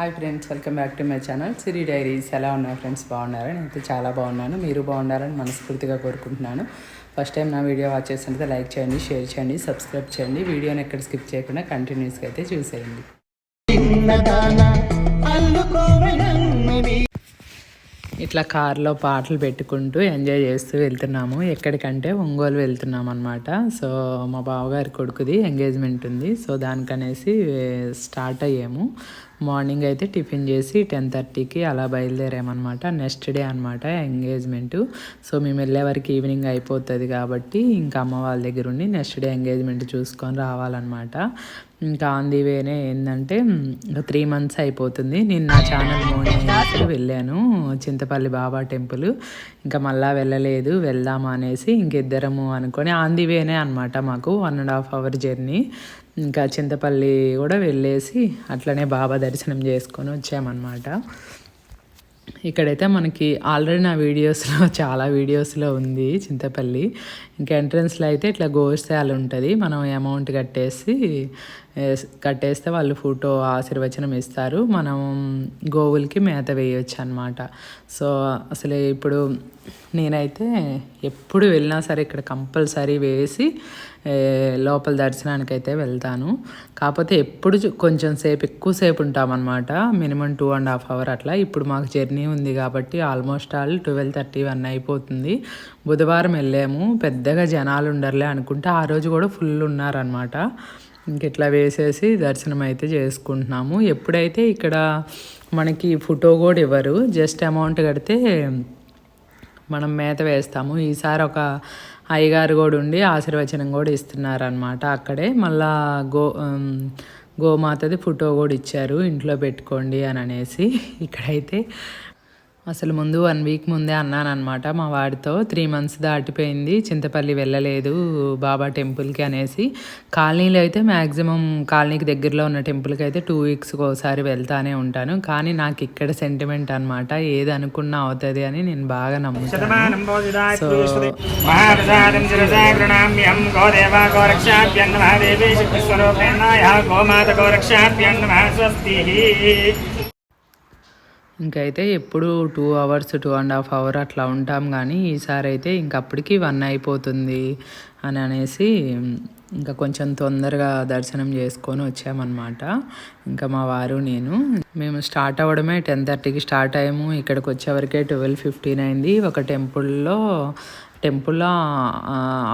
Hi friends welcome back to my channel Siri diaries ఎలా ఉన్నారు friends బాగున్నారా? నేనైతే చాలా బాగున్నాను. మీరు బాగున్నారని మనస్ఫూర్తిగా కోరుకుంటున్నాను. ఫస్ట్ టైం నా వీడియో వాచ్ చేస్తుంటే లైక్ చేయండి షేర్ చేయండి సబ్స్క్రైబ్ చేయండి. వీడియోని ఎక్కడ స్కిప్ చేయకుండా కంటిన్యూస్గా అయితే చూసేయండి. ఇట్లా కార్లో పాటలు పెట్టుకుంటూ ఎంజాయ్ చేస్తూ వెళ్తున్నాము. ఎక్కడికంటే ఒంగోలు వెళ్తున్నాం అనమాట సో మా బావగారి కొడుకుది ఎంగేజ్మెంట్ ఉంది. సో దానికనేసి స్టార్ట్ అయ్యాము. మార్నింగ్ అయితే టిఫిన్ చేసి టెన్ థర్టీకి అలా బయలుదేరామన్నమాట. నెక్స్ట్ డే అనమాట ఎంగేజ్మెంట్. సో మేము వెళ్ళే వరకు ఈవినింగ్ అయిపోతుంది కాబట్టి ఇంకా అమ్మ వాళ్ళ దగ్గర ఉండి నెక్స్ట్ డే ఎంగేజ్మెంట్ చూసుకొని రావాలన్నమాట. ఇంకా ఆన్ ది వేనే ఏంటంటే త్రీ మంత్స్ అయిపోతుంది. నేను నా ఛానల్ మోడీ వెళ్ళాను. చింతపల్లి బాబా టెంపుల్. ఇంకా మళ్ళా వెళ్ళలేదు. వెళ్దామా అనేసి ఇంకిద్దరము అనుకొని ఆన్ ది వేనే అనమాట మాకు one and half hour journey ఇంకా చింతపల్లి కూడా వెళ్ళేసి అట్లనే బాబా దర్శనం చేసుకొని వచ్చామన్నమాట. ఇక్కడైతే మనకి ఆల్రెడీ నా వీడియోస్లో చాలా వీడియోస్లో ఉంది చింతపల్లి. ఇంకా ఎంట్రన్స్లో అయితే ఇట్లా గోశాల ఉంటుంది. మనం అమౌంట్ కట్టేసి కట్టేస్తే వాళ్ళు ఫోటో ఆశీర్వచనం ఇస్తారు. మనం గోవులకి మేత వేయొచ్చు అనమాట సో అసలు ఇప్పుడు నేనైతే ఎప్పుడు వెళ్ళినా సరే ఇక్కడ కంపల్సరీ వేసి లోపల దర్శనానికి అయితే వెళ్తాను. కాకపోతే ఎప్పుడు కొంచెం సేపు ఎక్కువసేపు ఉంటామన్నమాట. Minimum two and half hour అట్లా. ఇప్పుడు మాకు జర్నీ ఉంది కాబట్టి almost all twelve thirty one అయిపోతుంది. బుధవారం వెళ్ళాము. పెద్ద పెద్దగా జనాలు ఉండరులే అనుకుంటే ఆ రోజు కూడా ఫుల్ ఉన్నారనమాట ఇంక ఇట్లా వేసేసి దర్శనం అయితే చేసుకుంటున్నాము. ఎప్పుడైతే ఇక్కడ మనకి ఫోటో కూడా ఇవ్వరు జస్ట్ అమౌంట్ కడితే మనం మేత వేస్తాము. ఈసారి ఒక అయ్యగారు కూడా ఉండి ఆశీర్వచనం కూడా ఇస్తున్నారనమాట అక్కడే. మళ్ళా గో గోమాతది ఫోటో కూడా ఇచ్చారు ఇంట్లో పెట్టుకోండి అని అనేసి. ఇక్కడైతే అసలు ముందు వన్ వీక్ ముందే అన్నాను అనమాట మా వాడితో త్రీ మంత్స్ దాటిపోయింది. చింతపల్లి వెళ్ళలేదు బాబా టెంపుల్కి అనేసి. కాలనీలో అయితే మ్యాక్సిమం కాలనీకి దగ్గరలో ఉన్న టెంపుల్కి అయితే టూ వీక్స్కి ఒకసారి వెళ్తానే ఉంటాను. కానీ నాకు ఇక్కడ సెంటిమెంట్ అనమాట ఏది అనుకున్నా అవుతుంది అని నేను బాగా నమ్ముతాను. సో ఇంకైతే ఎప్పుడు two hours two and half hour అట్లా ఉంటాం కానీ ఈసారి అయితే ఇంకప్పటికి వన్ అయిపోతుంది. అని అనేసి ఇంకా కొంచెం తొందరగా దర్శనం చేసుకొని వచ్చామన్నమాట. ఇంకా మా వారు నేను. మేము స్టార్ట్ అవ్వడమే టెన్ థర్టీకి స్టార్ట్ అయ్యాము. ఇక్కడికి వచ్చేవరకే ట్వెల్వ్ ఫిఫ్టీన్ అయింది. ఒక టెంపుల్లో టెంపుల్లో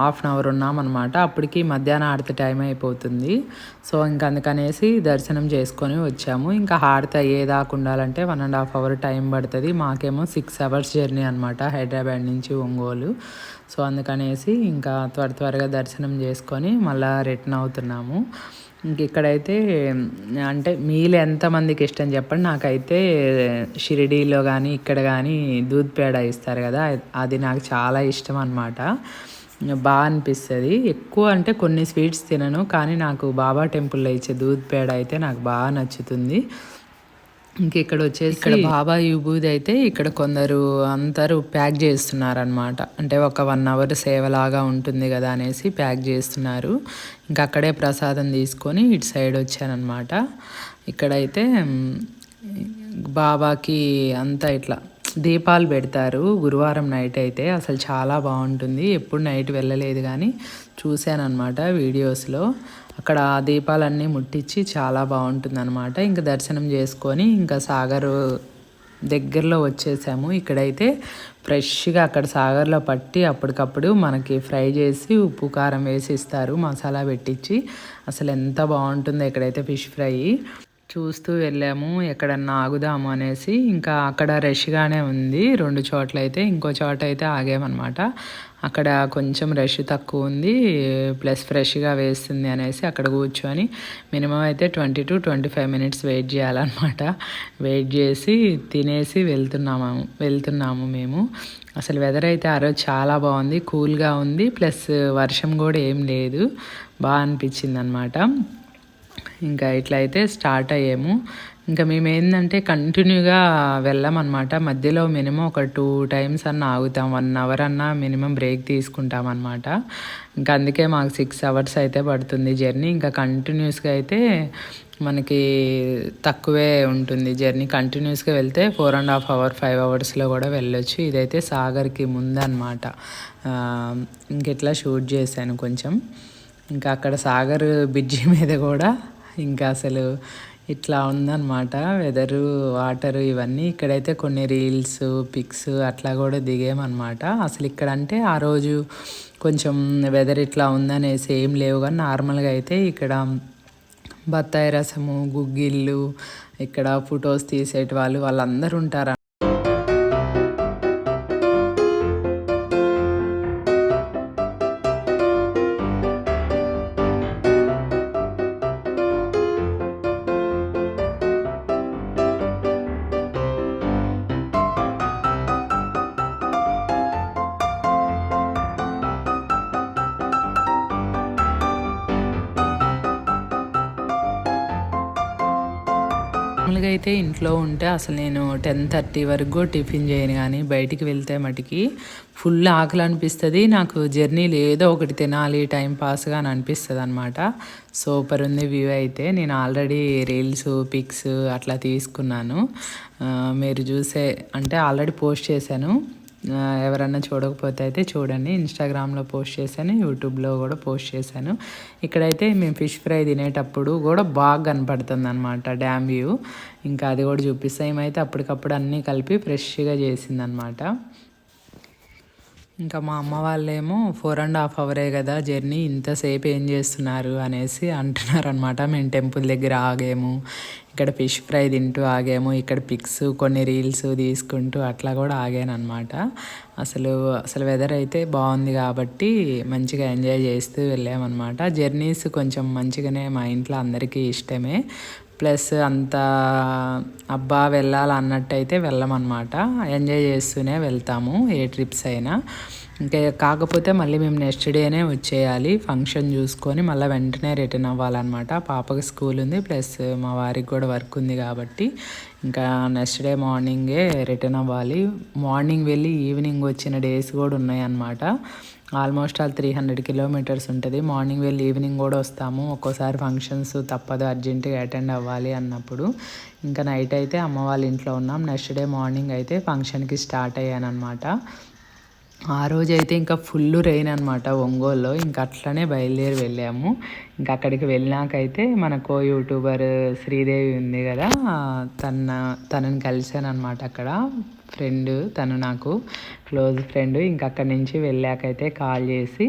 హాఫ్ అన్ అవర్ ఉన్నామన్నమాట. అప్పటికి మధ్యాహ్నం ఆడత టైం అయిపోతుంది. సో ఇంక అందుకనేసి దర్శనం చేసుకొని వచ్చాము. ఇంకా హారతి అయ్యేదాకా ఉండాలంటే one and half hour time పడుతుంది. మాకేమో సిక్స్ అవర్స్ జర్నీ అనమాట హైదరాబాద్ నుంచి ఒంగోలు. సో అందుకనేసి ఇంకా త్వర త్వరగా దర్శనం చేసుకొని మళ్ళీ రిటర్న్ అవుతున్నాము. ఇంక ఇక్కడైతే అంటే మీలు ఎంతమందికి ఇష్టం చెప్పండి. నాకైతే షిరిడీలో కానీ ఇక్కడ కానీ దూద్ పేడ ఇస్తారు కదా అది నాకు చాలా ఇష్టం అనమాట బాగా అనిపిస్తుంది. ఎక్కువ అంటే కొన్ని స్వీట్స్ తినను కానీ నాకు బాబా టెంపుల్లో ఇచ్చే దూద్ పేడ అయితే నాకు బాగా నచ్చుతుంది. ఇంకెక్కడ వచ్చేసి ఇక్కడ బాబా యూబూది అయితే ఇక్కడ కొందరు అందరూ ప్యాక్ చేస్తున్నారనమాట అంటే ఒక వన్ అవర్ సేవలాగా ఉంటుంది కదా అనేసి ప్యాక్ చేస్తున్నారు. ఇంకా అక్కడే ప్రసాదం తీసుకొని ఇటు సైడ్ వచ్చానమాట ఇక్కడైతే బాబాకి అంతా ఇట్లా దీపాలు పెడతారు. గురువారం నైట్ అయితే అసలు చాలా బాగుంటుంది. ఎప్పుడు నైట్ వెళ్ళలేదు కానీ చూశానమాట వీడియోస్లో. అక్కడ దీపాలన్నీ ముట్టించి చాలా బాగుంటుంది అనమాట ఇంకా దర్శనం చేసుకొని ఇంకా సాగర్ దగ్గరలో వచ్చేసాము. ఇక్కడైతే ఫ్రెష్గా అక్కడ సాగర్లో పట్టి అప్పటికప్పుడు మనకి ఫ్రై చేసి ఉప్పు కారం వేసి ఇస్తారు. మసాలా పెట్టించి. అసలు ఎంత బాగుంటుందో ఇక్కడైతే ఫిష్ ఫ్రై. చూస్తూ వెళ్ళాము. ఎక్కడన్నా ఆగుదాము అనేసి ఇంకా అక్కడ రష్గానే ఉంది. రెండు చోట్ల అయితే ఇంకో చోట అయితే ఆగామన్నమాట. అక్కడ కొంచెం రష్ తక్కువ ఉంది. ప్లస్ ఫ్రెష్గా వేస్తుంది అనేసి అక్కడ కూర్చొని మినిమం అయితే twenty to twenty five minutes wait చేయాలన్నమాట. వెయిట్ చేసి తినేసి వెళ్తున్నాము వెళ్తున్నాము మేము. అసలు వెదర్ అయితే ఆ రోజు చాలా బాగుంది. కూల్గా ఉంది. ప్లస్ వర్షం కూడా ఏం లేదు. బాగా అనిపించింది అనమాట ఇంకా ఇట్లా అయితే స్టార్ట్ అయ్యాము. ఇంకా మేము ఏంటంటే కంటిన్యూగా వెళ్ళామన్నమాట. మధ్యలో మినిమం ఒక టూ టైమ్స్ అన్న ఆగుతాం. వన్ అవర్ అన్న మినిమం బ్రేక్ తీసుకుంటాం అనమాట ఇంకా అందుకే మాకు సిక్స్ అవర్స్ అయితే పడుతుంది జర్నీ. ఇంకా కంటిన్యూస్గా అయితే మనకి తక్కువే ఉంటుంది జర్నీ. కంటిన్యూస్గా వెళ్తే four and half hour five అవర్స్లో కూడా వెళ్ళొచ్చు. ఇదైతే సాగర్కి ముందన్నమాట. ఇంకెట్లా షూట్ చేశాను కొంచెం. ఇంకా అక్కడ సాగర్ బ్రిడ్జి మీద కూడా ఇంకా అసలు ఇట్లా ఉందన్నమాట. వెదరు వాటరు ఇవన్నీ ఇక్కడైతే కొన్ని రీల్స్ పిక్స్ అట్లా కూడా దిగామన్నమాట. అసలు ఇక్కడ అంటే ఆ రోజు కొంచెం వెదర్ ఇట్లా ఉందనేసి ఏం లేవు కానీ నార్మల్గా అయితే ఇక్కడ బత్తాయి రసము గుగ్గిళ్ళు ఇక్కడ ఫొటోస్ తీసేటి వాళ్ళు వాళ్ళందరూ ఉంటారు మామూలుగా అయితే ఇంట్లో ఉంటే అసలు నేను టెన్ థర్టీ వరకు టిఫిన్ చేయను కానీ బయటికి వెళ్తే మటుకి ఫుల్ ఆకలి అనిపిస్తుంది. నాకు జర్నీలు ఏదో ఒకటి తినాలి టైం పాస్గా అని అనిపిస్తుంది అనమాట సూపర్ ఉంది వ్యూ అయితే. నేను ఆల్రెడీ రీల్స్ పిక్స్ అట్లా తీసుకున్నాను. మీరు చూసే అంటే ఆల్రెడీ పోస్ట్ చేశాను. ఎవరన్నా చూడకపోతే అయితే చూడండి. ఇన్స్టాగ్రామ్లో పోస్ట్ చేశాను యూట్యూబ్లో కూడా పోస్ట్ చేశాను. ఇక్కడైతే మేము ఫిష్ ఫ్రై తినేటప్పుడు కూడా బాగా కనపడుతుంది అనమాట డ్యామ్ వ్యూ. ఇంకా అది కూడా చూపిస్తాం. ఏమైతే అప్పటికప్పుడు అన్నీ కలిపి ఫ్రెష్గా చేసిందనమాట ఇంకా మా అమ్మ వాళ్ళేమో ఫోర్ అండ్ హాఫ్ అవరే కదా జర్నీ ఇంతసేపు ఏం చేస్తున్నారు అనేసి అంటున్నారు అనమాట మేము టెంపుల్ దగ్గర ఆగాము ఇక్కడ ఫిష్ ఫ్రై తింటూ ఆగాము ఇక్కడ పిక్స్ కొన్ని రీల్స్ తీసుకుంటూ అట్లా కూడా ఆగాను అనమాట అసలు అసలు వెదర్ అయితే బాగుంది కాబట్టి మంచిగా ఎంజాయ్ చేస్తూ వెళ్ళామన్నమాట. జర్నీస్ కొంచెం మంచిగానే మా ఇంట్లో అందరికీ ఇష్టమే. ప్లస్ అంత అబ్బా వెళ్ళాలి అన్నట్టయితే వెళ్ళమన్నమాట. ఎంజాయ్ చేస్తూనే వెళ్తాము ఏ ట్రిప్స్ అయినా. ఇంకా కాకపోతే మళ్ళీ మేము నెక్స్ట్ డేనే వచ్చేయాలి. ఫంక్షన్ చూసుకొని మళ్ళీ వెంటనే రిటర్న్ అవ్వాలన్నమాట. పాపకి స్కూల్ ఉంది ప్లస్ మా వారికి కూడా వర్క్ ఉంది కాబట్టి ఇంకా నెక్స్ట్ డే మార్నింగే రిటర్న్ అవ్వాలి. మార్నింగ్ వెళ్ళి ఈవినింగ్ వచ్చిన డేస్ కూడా ఉన్నాయన్నమాట. Almost all three hundred kilometres ఉంటుంది. మార్నింగ్ వెళ్ళి ఈవినింగ్ కూడా వస్తాము. ఒక్కోసారి ఫంక్షన్స్ తప్పదు అర్జెంటుగా అటెండ్ అవ్వాలి అన్నప్పుడు. ఇంకా నైట్ అయితే అమ్మ వాళ్ళ ఇంట్లో ఉన్నాం. నెక్స్ట్ డే మార్నింగ్ అయితే ఫంక్షన్కి స్టార్ట్ అయ్యాను అనమాట ఆ రోజు అయితే ఇంకా ఫుల్ రెయిన్ అనమాట ఒంగోలులో. ఇంకా అట్లనే బయలుదేరి వెళ్ళాము. ఇంకా అక్కడికి వెళ్ళినాకైతే మనకు యూట్యూబర్ శ్రీదేవి ఉంది కదా తన తనని కలిశాను అనమాట అక్కడ. ఫ్రెండ్ తను నాకు క్లోజ్ ఫ్రెండ్. ఇంకా అక్కడి నుంచి వెళ్ళాకైతే కాల్ చేసి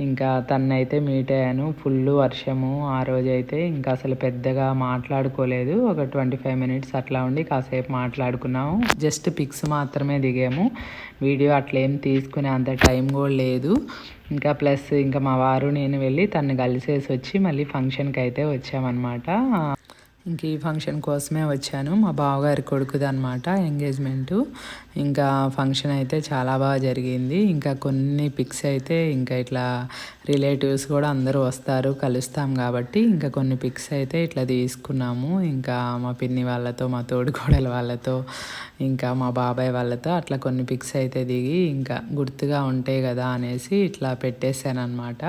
ఇంకా తన్నైతే మీట్ అయ్యాను. ఫుల్ వర్షము ఆ రోజైతే ఇంకా అసలు పెద్దగా మాట్లాడుకోలేదు. ఒక ట్వంటీ ఫైవ్ మినిట్స్ అట్లా ఉండి కాసేపు మాట్లాడుకున్నాము. జస్ట్ పిక్స్ మాత్రమే దిగాము. వీడియో అట్లేం తీసుకునే అంత టైం కూడా లేదు. ఇంకా ప్లస్ ఇంకా మా వారు నేను వెళ్ళి తను కలిసేసి వచ్చి మళ్ళీ ఫంక్షన్కి అయితే వచ్చామన్నమాట. ఇంక ఈ ఫంక్షన్ కోసమే వచ్చాను. మా బావగారి కొడుకుది అనమాట ఎంగేజ్మెంటు. ఇంకా ఫంక్షన్ అయితే చాలా బాగా జరిగింది. ఇంకా కొన్ని పిక్స్ అయితే ఇంకా ఇట్లా రిలేటివ్స్ కూడా అందరూ వస్తారు కలుస్తాం కాబట్టి ఇంకా కొన్ని పిక్స్ అయితే ఇట్లా తీసుకున్నాము. ఇంకా మా పిన్ని వాళ్ళతో మా తోడుకోడల వాళ్ళతో ఇంకా మా బాబాయ్ వాళ్ళతో అట్లా కొన్ని పిక్స్ అయితే దిగి ఇంకా గుర్తుగా ఉంటాయి కదా అనేసి ఇట్లా పెట్టేశాను అనమాట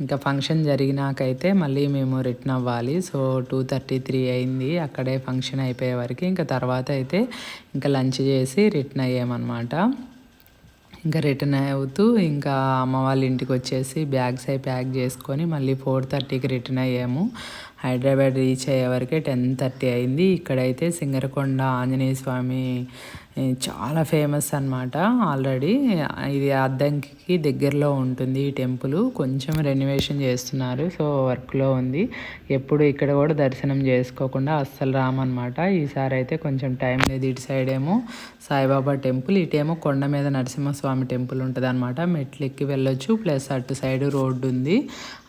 ఇంకా ఫంక్షన్ జరిగినాకైతే మళ్ళీ మేము రిటర్న్ అవ్వాలి. సో టూ థర్టీ త్రీ అయింది. అక్కడే ఫంక్షన్ అయిపోయే వరకు ఇంకా తర్వాత అయితే ఇంకా లంచ్ చేసి రిటర్న్ అయ్యామన్నమాట. ఇంకా రిటర్న్ అవుతూ ఇంకా అమ్మ వాళ్ళ ఇంటికి వచ్చేసి బ్యాగ్స్ అయి ప్యాక్ చేసుకొని మళ్ళీ ఫోర్ థర్టీకి రిటర్న్ అయ్యాము. హైదరాబాద్ రీచ్ అయ్యే వరకే టెన్ థర్టీ అయింది. ఇక్కడైతే సింగరకొండ ఆంజనేయ స్వామి చాలా ఫేమస్ అనమాట ఆల్రెడీ ఇది అద్దంకి దగ్గరలో ఉంటుంది ఈ టెంపుల్ కొంచెం రెనోవేషన్ చేస్తున్నారు సో వర్క్లో ఉంది. ఎప్పుడు ఇక్కడ కూడా దర్శనం చేసుకోకుండా అస్సలు రామన్నమాట. ఈసారి అయితే కొంచెం టైం లేదు ఇటు సైడ్ ఏమో. సాయిబాబా టెంపుల్ ఇటేమో కొండ మీద నరసింహస్వామి టెంపుల్ ఉంటుంది అనమాట మెట్లు ఎక్కి వెళ్ళొచ్చు ప్లస్ అటు సైడ్ రోడ్డు ఉంది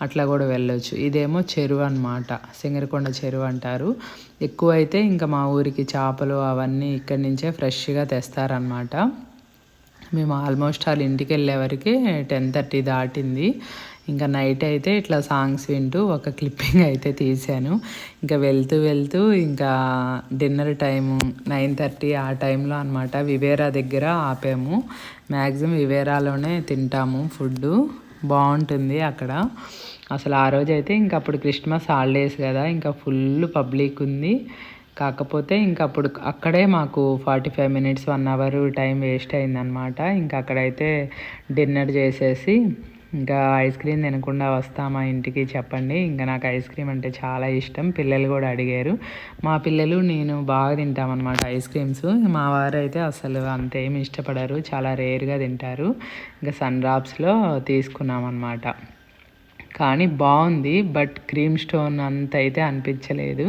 అట్లా కూడా వెళ్ళొచ్చు. ఇదేమో చెరువు అనమాట సింగరకొండ చెరువు అంటారు. ఎక్కువ అయితే ఇంకా మా ఊరికి చేపలు అవన్నీ ఇక్కడి నుంచే ఫ్రెష్గా తెస్తారనమాట మేము ఆల్మోస్ట్ వాళ్ళ ఇంటికి వెళ్ళే టెన్ థర్టీ దాటింది. ఇంకా నైట్ అయితే ఇట్లా సాంగ్స్ వింటూ ఒక క్లిప్పింగ్ అయితే తీశాను ఇంకా వెళ్తూ వెళ్తూ ఇంకా డిన్నర్ టైము నైన్ థర్టీ ఆ టైంలో అనమాట వివేరా దగ్గర ఆపాము. మ్యాక్సిమం వివేరాలోనే తింటాము ఫుడ్ బాగుంటుంది అక్కడ. అసలు ఆ రోజు అయితే ఇంకా అప్పుడు క్రిస్మస్ హాలిడేస్ కదా ఇంకా ఫుల్ పబ్లిక్ ఉంది. కాకపోతే ఇంకా అప్పుడు అక్కడే మాకు forty five minutes one hour time waste అయిందనమాట ఇంకా అక్కడైతే డిన్నర్ చేసేసి ఇంకా ఐస్ క్రీమ్ తినకుండా వస్తామా ఇంటికి చెప్పండి. ఇంకా నాకు ఐస్ క్రీమ్ అంటే చాలా ఇష్టం. పిల్లలు కూడా అడిగారు. మా పిల్లలు నేను బాగా తింటామన్నమాట ఐస్ క్రీమ్స్. మా వారు అయితే అసలు అంతేమి ఇష్టపడరు. చాలా రేర్గా తింటారు. ఇంకా సన్ డ్రాప్స్లో తీసుకున్నామన్నమాట కానీ బాగుంది. బట్ క్రీమ్ స్టోన్ అంత అయితే అనిపించలేదు.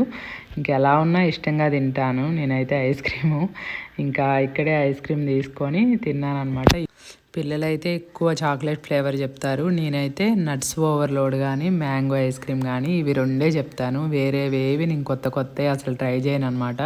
ఇంకెలా ఉన్నా ఇష్టంగా తింటాను. నేనైతే ఐస్ క్రీము. ఇంకా ఇక్కడే ఐస్ క్రీమ్ తీసుకొని తిన్నాను అనమాట పిల్లలైతే ఎక్కువ చాక్లెట్ ఫ్లేవర్ చెప్తారు. నేనైతే నట్స్ ఓవర్లోడ్ కానీ మ్యాంగో ఐస్ క్రీమ్ కానీ ఇవి రెండే చెప్తాను. వేరేవేవి నేను కొత్త కొత్త అసలు ట్రై చేయను అనమాట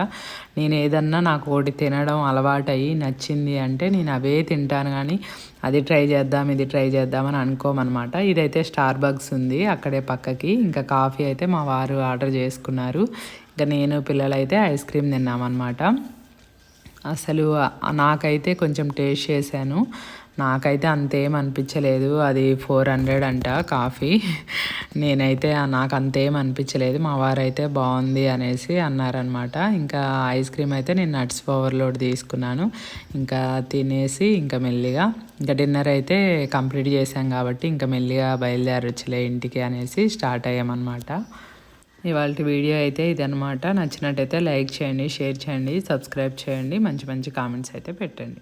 నేను ఏదన్నా నాకు ఒకటి తినడం అలవాటయ్యి నచ్చింది అంటే నేను అవే తింటాను కానీ అది ట్రై చేద్దాం ఇది ట్రై చేద్దామని అనుకోమన్నమాట. ఇదైతే స్టార్ బగ్స్ ఉంది అక్కడే పక్కకి. ఇంకా కాఫీ అయితే మా వారు ఆర్డర్ చేసుకున్నారు. ఇంకా నేను పిల్లలైతే ఐస్ క్రీమ్ తిన్నామన్నమాట. అసలు నాకైతే కొంచెం టేస్ట్ చేశాను. నాకైతే అంతేం అనిపించలేదు. అది ఫోర్ హండ్రెడ్ అంట కాఫీ. నేనైతే నాకు అంతేం అనిపించలేదు. మా వారైతే బాగుంది అనేసి అన్నారనమాట ఇంకా ఐస్ క్రీమ్ అయితే నేను నట్స్ పవర్లోడ్ తీసుకున్నాను. ఇంకా తినేసి ఇంకా మెల్లిగా ఇంకా డిన్నర్ అయితే కంప్లీట్ చేశాం కాబట్టి ఇంకా మెల్లిగా బయలుదేరొచ్చులే ఇంటికి అనేసి స్టార్ట్ అయ్యామన్నమాట. ఇవాళ వీడియో అయితే ఇదనమాట నచ్చినట్టయితే లైక్ చేయండి షేర్ చేయండి సబ్స్క్రైబ్ చేయండి. మంచి మంచి కామెంట్స్ అయితే పెట్టండి.